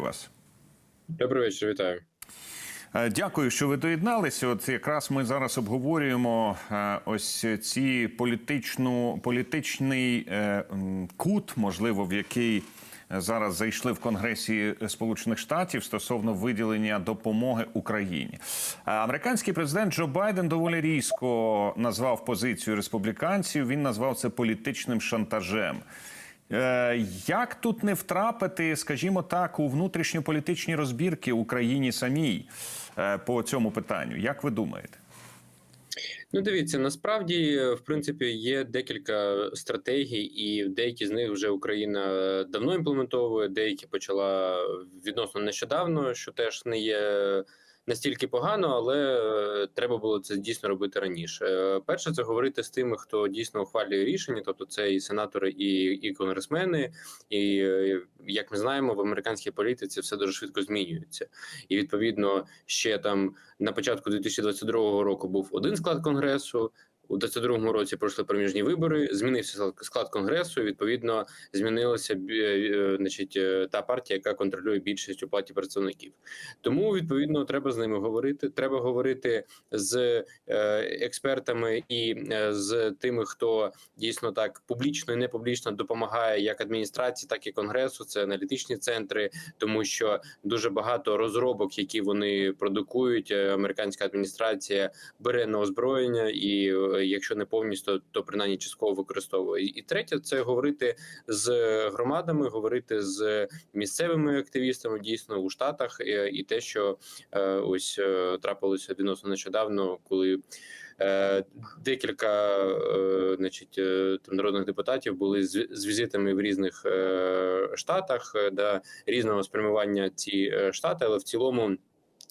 вас. Добрий вечір, вітаю. Е, Дякую, що ви доєдналися. От якраз ми зараз обговорюємо е, ось ці політичну політичний е, кут, можливо, в який зараз зайшли в Конгресі Сполучених Штатів стосовно виділення допомоги Україні. Американський президент Джо Байден доволі різко назвав позицію республіканців. Він назвав це політичним шантажем. Е, Як тут не втрапити, скажімо так, у внутрішньополітичні розбірки Україні самій е, по цьому питанню? Як ви думаєте? Ну, дивіться, насправді, в принципі, є декілька стратегій, і деякі з них вже Україна давно імплементовує, деякі почала відносно нещодавно, що теж не є. Настільки погано, але е, треба було це дійсно робити раніше. Е, Перше, це говорити з тими, хто дійсно ухвалює рішення, тобто це і сенатори, і, і конгресмени. І е, як ми знаємо, в американській політиці все дуже швидко змінюється. І відповідно ще там на початку 2022 року був один склад конгресу. У 22-му році пройшли проміжні вибори. Змінився склад конгресу. і, Відповідно, змінилася е, значить, е, та партія, яка контролює більшість у платі представників. Тому відповідно треба з ними говорити. Треба говорити з е, експертами і з тими, хто дійсно так публічно і не публічно допомагає як адміністрації, так і конгресу. Це аналітичні центри, тому що дуже багато розробок, які вони продукують. Американська адміністрація бере на озброєння, і якщо не повністю, то принаймні частково використовує. І третє, це говорити з громадами, говорити з місцевими активістами дійсно у штатах, е, і те, що е, ось е, трапилося відносно нещодавно, коли. Е, Декілька, е, значить, е, там народних депутатів були з, візитами в різних е, штатах, е, да, різного спрямування ці е, штати, але в цілому.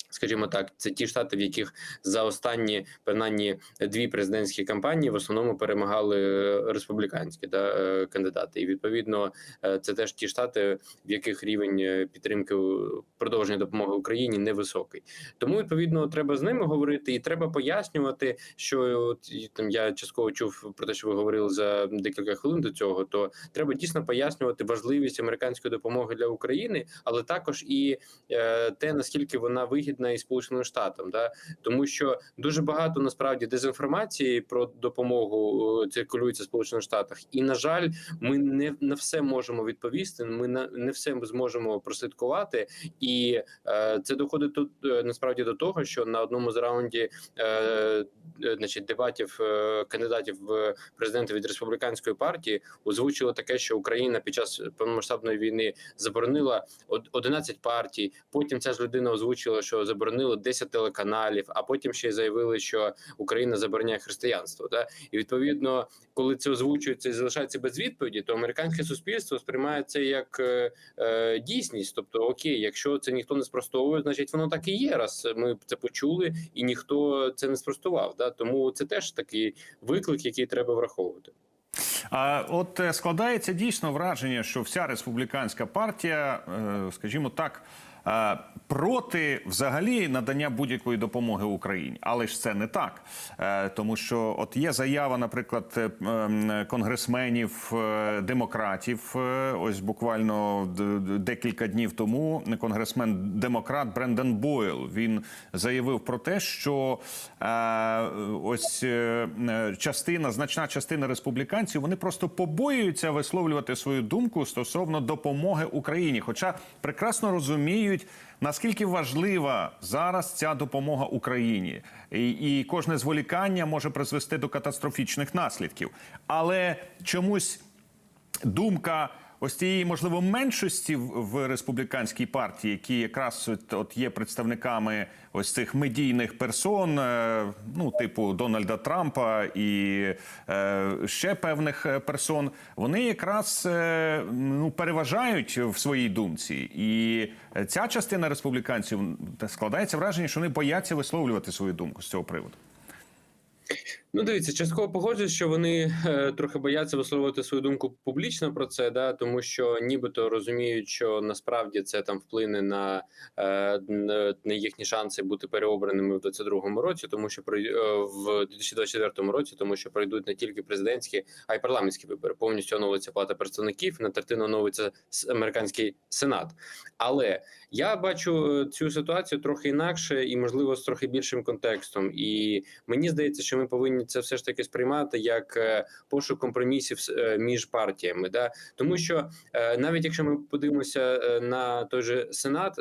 Скажімо так, це ті штати, в яких за останні принаймні дві президентські кампанії в основному перемагали е, республіканські да, е, кандидати. І відповідно е, це теж ті штати, в яких рівень підтримки продовження допомоги Україні невисокий. Тому відповідно треба з ними говорити і треба пояснювати, що от, там я частково чув про те, що ви говорили за декілька хвилин до цього. То треба дійсно пояснювати важливість американської допомоги для України, але також і е, те наскільки вона вигідна і сполученим штатам, да тому що дуже багато насправді дезінформації про допомогу е, циркулюється в сполучених штатах, і на жаль, ми не на все можемо відповісти. Ми на не все зможемо прослідкувати, і е, це доходить тут е, насправді до того, що на одному з раунді е, е, значить дебатів е, кандидатів в президенти від республіканської партії озвучили таке, що Україна під час повномасштабної війни заборонила од- 11 партій. Потім ця ж людина озвучила, що заборонили 10 телеканалів, а потім ще й заявили, що Україна забороняє християнство. Да? І відповідно, коли це озвучується і залишається без відповіді, то американське суспільство сприймає це як е, е, дійсність. Тобто, окей, якщо це ніхто не спростовує, значить воно так і є. Раз ми це почули, і ніхто це не спростував. Да? Тому це теж такий виклик, який треба враховувати. А от е, складається дійсно враження, що вся республіканська партія, е, скажімо так, проти взагалі надання будь-якої допомоги Україні, але ж це не так, Е, тому що от є заява, наприклад, е, конгресменів е, демократів. е, Ось буквально декілька днів тому конгресмен демократ Брендон Бойл він заявив про те, що е, ось е, е, частина, значна частина республіканців, вони просто побоюються висловлювати свою думку стосовно допомоги Україні, хоча прекрасно розуміють. Наскільки важлива зараз ця допомога Україні, і, і кожне зволікання може призвести до катастрофічних наслідків, але чомусь думка ось цієї можливо меншості в, республіканській партії, які якраз от, є представниками ось цих медійних персон, е, ну типу Дональда Трампа і е, ще певних е, персон, вони якраз ну переважають в своїй думці, і ця частина республіканців складається враження, що вони бояться висловлювати свою думку з цього приводу. Ну, дивіться, частково погоджуюсь, що вони е, трохи бояться висловлювати свою думку публічно про це, да, тому що нібито розуміють, що насправді це там вплине на, е, на їхні шанси бути переобраними в 2022 році, тому що е, в 2024 році, тому що пройдуть не тільки президентські, а й парламентські вибори. Повністю оновиться плата представників, на третину оновиться американський сенат. Але я бачу е, цю ситуацію трохи інакше і, можливо, з трохи більшим контекстом. І мені здається, що ми повинні це все ж таки сприймати як е, пошук компромісів е, між партіями. Да? Тому що е, навіть якщо ми подивимося на той же сенат,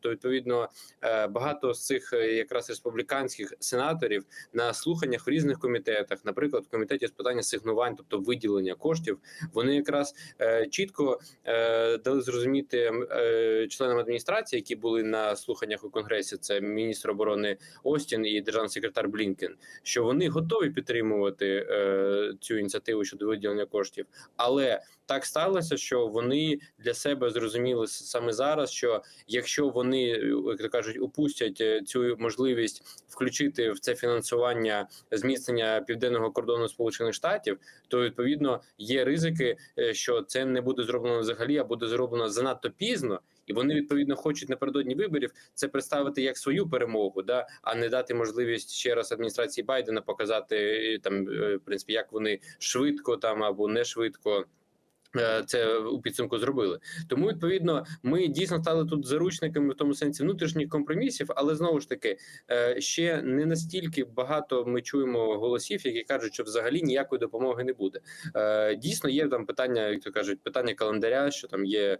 то відповідно багато з цих якраз республіканських сенаторів на слуханнях в різних комітетах, наприклад, в комітеті з питання сигнувань, тобто виділення коштів, вони якраз чітко дали зрозуміти членам адміністрації, які були на слуханнях у конгресі, це міністр оборони Остін і державний секретар Блінкен, що вони готові підтримувати е, цю ініціативу щодо виділення коштів, але так сталося, що вони для себе зрозуміли саме зараз, що якщо вони, як то кажуть, упустять е, цю можливість включити в це фінансування зміцнення південного кордону Сполучених Штатів, то відповідно є ризики, е, що це не буде зроблено взагалі, а буде зроблено занадто пізно. І вони відповідно хочуть напередодні виборів це представити як свою перемогу, да а не дати можливість ще раз адміністрації Байдена показати е, там, е, в принципі, як вони швидко там або не швидко. Е, Це у підсумку зробили. Тому відповідно ми дійсно стали тут заручниками в тому сенсі внутрішніх компромісів, але знову ж таки е, ще не настільки багато ми чуємо голосів, які кажуть, що взагалі ніякої допомоги не буде. Е, Дійсно, є там питання, як то кажуть, питання календаря, що там є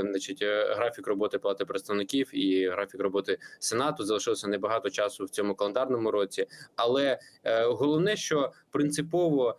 значить, графік роботи плати представників і графік роботи сенату. Залишилося небагато часу в цьому календарному році. Але головне, що принципово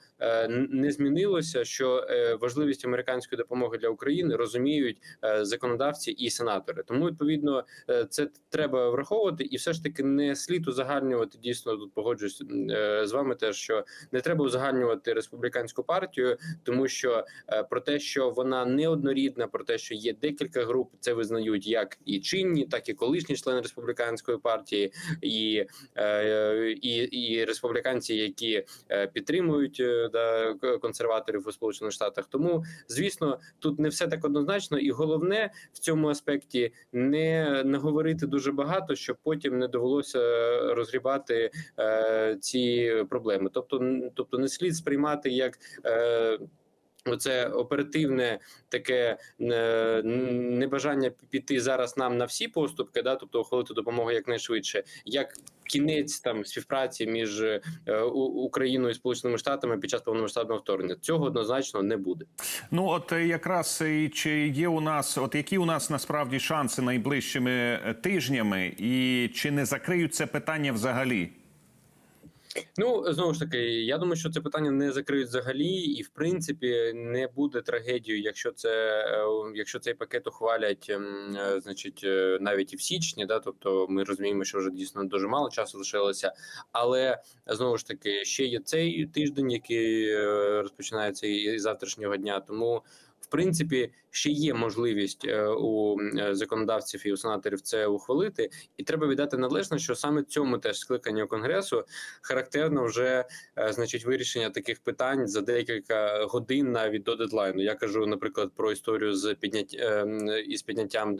не змінилося, що е, важливість американської допомоги для України розуміють е, законодавці і сенатори. Тому відповідно е, це треба враховувати, і все ж таки не слід узагальнювати. Дійсно, тут погоджуюсь е, з вами, теж що не треба узагальнювати республіканську партію, тому що е, про те, що вона неоднорідна, про те, що є декілька груп, це визнають як і чинні, так і колишні члени республіканської партії, і, е, і, і республіканці, які е, підтримують е, да, консерваторів у Сполучених Штатах. Тому, звісно, тут не все так однозначно, і головне в цьому аспекті не говорити дуже багато, щоб потім не довелося розгрібати е, ці проблеми. Тобто, тобто не слід сприймати як. Е, Оце оперативне таке е, небажання піти зараз нам на всі поступки, да, тобто ухвалити допомогу якнайшвидше, як кінець там співпраці між е, Україною і Сполученими Штатами під час повномасштабного вторгнення. Цього однозначно не буде. Ну от е, якраз чи є у нас, от які у нас насправді шанси найближчими тижнями, і чи не закриють це питання взагалі? Ну знову ж таки, я думаю, що це питання не закриють взагалі, і в принципі не буде трагедією, якщо це е, якщо цей пакет ухвалять, ем, е, значить, е, навіть і в січні, да, тобто ми розуміємо, що вже дійсно дуже мало часу лишилося. Але знову ж таки, ще є цей тиждень, який розпочинається із завтрашнього дня. Тому принципі ще є можливість е, у е, законодавців і у сенаторів це ухвалити, і треба віддати належне, що саме цьому теж скликанню конгресу характерно вже е, значить вирішення таких питань за декілька годин навіть до дедлайну. Я кажу, наприклад, про історію з піднять ем, із підняттям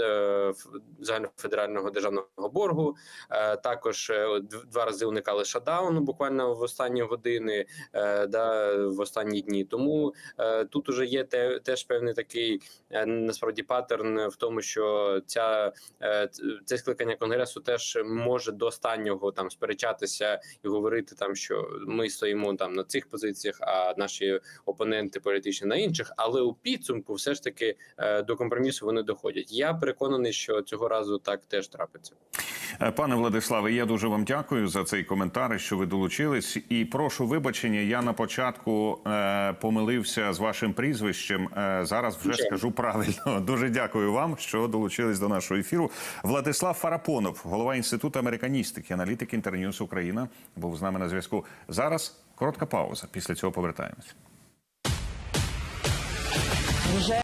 загальнофедерального державного боргу. Також два рази уникали шатдауну буквально в останні години, да в останні дні. Тому тут уже є те, теж певний такий е, насправді паттерн в тому, що ця е, це скликання конгресу теж може до останнього там сперечатися і говорити там, що ми стоїмо там на цих позиціях, а наші опоненти політичні на інших. Але у підсумку, все ж таки, е, до компромісу вони доходять. Я переконаний, що цього разу так теж трапиться. Пане Владиславе, я дуже вам дякую за цей коментар, що ви долучились. І прошу вибачення. Я на початку е, помилився з вашим прізвищем. Е, зараз вже Дуже. скажу правильно. Дуже дякую вам, що долучились до нашого ефіру. Владислав Фарапонов, голова інституту американістики, аналітик інтерньюс Україна, був з нами на зв'язку. Зараз коротка пауза. Після цього повертаємось.